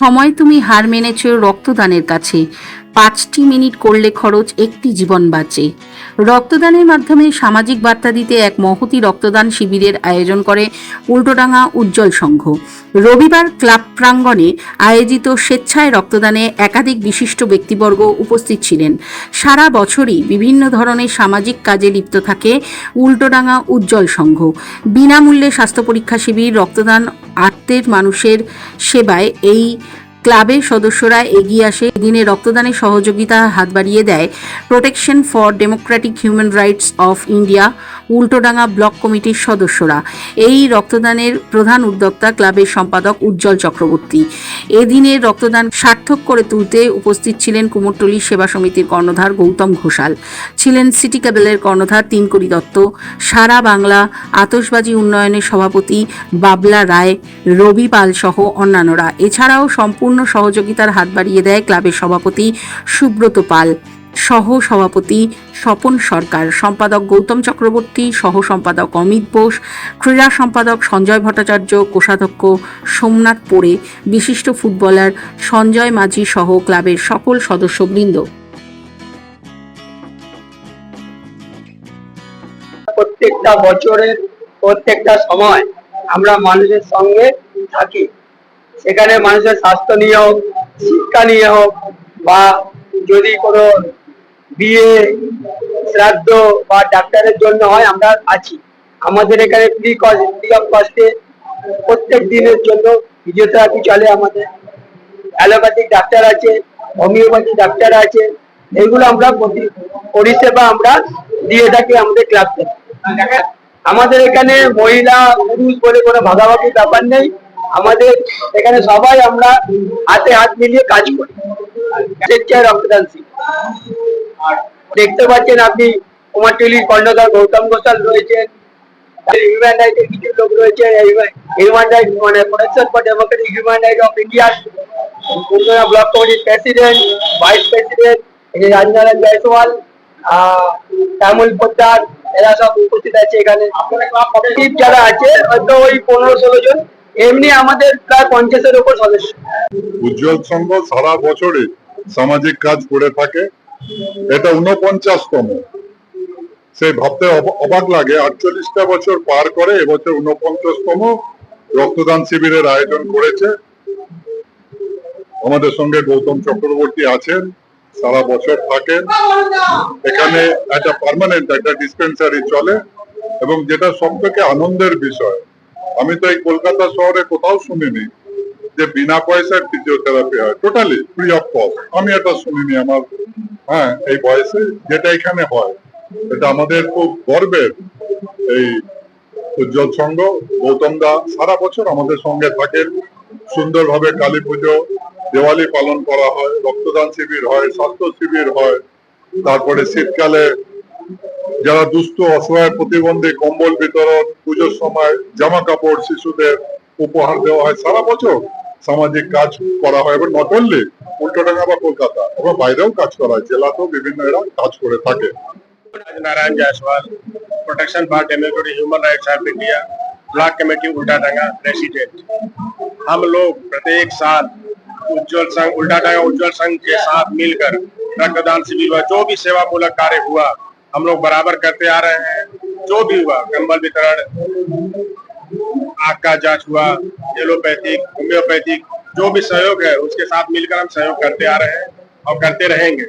সময় তুমি হার মেনেছ রক্তদানের কাছে। পাঁচটি মিনিট করলে খরচ একটি জীবন বাঁচে। রক্তদানের মাধ্যমে সামাজিক বার্তা দিতে এক মহতি রক্তদান শিবিরের আয়োজন করে উল্টোডাঙ্গা উজ্জ্বল সংঘ। রবিবার ক্লাব প্রাঙ্গণে আয়োজিত স্বেচ্ছায় রক্তদানে একাধিক বিশিষ্ট ব্যক্তিবর্গ উপস্থিত ছিলেন। সারা বছরই বিভিন্ন ধরনের সামাজিক কাজে লিপ্ত থাকে উল্টোডাঙ্গা উজ্জ্বল সংঘ। বিনামূল্যে স্বাস্থ্য পরীক্ষা শিবির, রক্তদান আত্মের মানুষের সেবায় এই ক্লাবের সদস্যরা এগিয়ে আসে। দিনে রক্তদানের সহযোগিতা হাত বাড়িয়ে দেয় protection for democratic human rights of India Ultadanga block কমিটির সদস্যরা। এই রক্তদানের প্রধান উদ্যোক্তা ক্লাবের সম্পাদক উজ্জ্বল চক্রবর্তী। এদিনের রক্তদান সার্থক করে তুলতে উপস্থিত ছিলেন কুমোরটলি সেবা সমিতির কর্ণধার গৌতম ঘোষাল। ছিলেন সিটি ক্যাবেলের কর্ণধার তিনকড়ি দত্ত। সারা বাংলা আতসবাজি উন্নয়নের সভাপতি বাবলা রায়, রবি পাল সহ অন্যান্যরা। এছাড়াও সম্পূর্ণ সহযোগিতার হাত বাড়িয়ে দেয় ক্লাবের সভাপতি সুব্রত পাল। সহ সভাপতি স্বপন সরকার, সম্পাদক গৌতম চক্রবর্তী, সহ সম্পাদক অমিত বোস, ক্রীড়া সম্পাদক সঞ্জয় ভট্টাচার্য, কোষাধ্যক্ষ সোমনাথ পোড়ে, বিশিষ্ট ফুটবলার সঞ্জয় মাঝি সহ ক্লাবের সকল সদস্যবৃন্দ। প্রত্যেকটা বছরের প্রত্যেকটা সময় আমরা মানুষের সঙ্গে থাকি। সেখানে মানুষের স্বাস্থ্য নিয়ে হোক, শিক্ষা নিয়ে হোক, বা যদি কোনো বিয়ে, শ্রাদ্ধ বা ডাক্তারের জন্য হয়, আমরা আছি। আমাদের এখানে ফ্রি ফ্রি অফ কস্টে প্রত্যেক দিনের জন্য ফিজিওথেরাপি চলে আমাদের। অ্যালোপ্যাথিক ডাক্তার আছে হোমিওপ্যাথি ডাক্তার আছে, এগুলো আমরা পরিষেবা আমরা দিয়ে থাকি আমাদের ক্লাব থেকে। আমাদের এখানে মহিলা, পুরুষ বলে কোনো ভাগাভাগি ব্যাপার নেই। আমাদের এখানে সবাই আমরা হাতে হাত মিলিয়ে কাজ করি। রক্তদান। দেখতে পাচ্ছেন আপনি কুমারটুলির কর্ণধার গৌতম ঘোষাল রয়েছেন। হিউম্যান রাইটের কিছু লোক হিউম্যান রাইট মানে protection for democratic human right of India block কমিটির president vice president Rajnarayan Jaiswal Shyamal Poddar এরা সব উপস্থিত আছে এখানে। যারা আছে, হয়তো ওই পনেরো ষোলো জন এমনি আমাদের প্রায় পঞ্চাশের উপর সদস্য। উজ্জ্বল সংঘ সারা বছরে সামাজিক কাজ করে থাকে। এটা উনপঞ্চাশতম সে ভাবতে অবাক লাগে, আটচল্লিশটা বছর পার করে এবছর উনপঞ্চাশতম রক্তদান শিবিরের আয়োজন করেছে। আমাদের সঙ্গে গৌতম চক্রবর্তী আছেন, সারা বছর থাকেন। এখানে একটা পার্মানেন্ট একটা ডিসপেন্সারি চলে এবং যেটা সব থেকে আনন্দের বিষয় আমি তো এই কলকাতা শহরে কোথাও শুনিনি যে বিনা পয়সায় ফিজিওথেরাপি হয়। টোটালি ফ্রি অফ কস্ট আমি এটা শুনিনি আমার। হ্যাঁ এই বয়সে যেটা এখানে হয়, এটা আমাদের খুব গর্বের। এই উজ্জ্বল সংঘ গৌতম দা সারা বছর আমাদের সঙ্গে থাকেন। সুন্দরভাবে কালী পুজো, দেওয়ালি পালন করা হয়, রক্তদান শিবির হয়, স্বাস্থ্য শিবির হয়। তারপরে শীতকালে যারা দুস্থ অসহায় প্রতিবন্ধী কম্বল বিতরণ পুজোর সময় জামা কাপড় শিশুদের উপহার দেওয়া হয় সারা বছর সামাজিক কাজ করা হয় এবং নট অনলি উল্টোডাঙ্গা বা কলকাতা এবং বাইরেও কাজ করা হয় জেলাতেও বিভিন্ন এরা কাজ করে থাকে Narayan Jaiswal protection for democratic human rights of India block committee Ultadanga president हम लोग प्रत्येक साल उज्जवल संघ उल्टाडंगा उज्जवल संघ के साथ मिलकर रक्तदान शिविर हुआ जो भी सेवा मूलक कार्य हुआ हम लोग बराबर करते आ रहे हैं। जो भी हुआ, कंबल वितरण, आग का जाँच हुआ, एलोपैथिक, होम्योपैथिक, जो भी सहयोग है, उसके साथ मिलकर हम सहयोग करते आ रहे हैं और करते रहेंगे।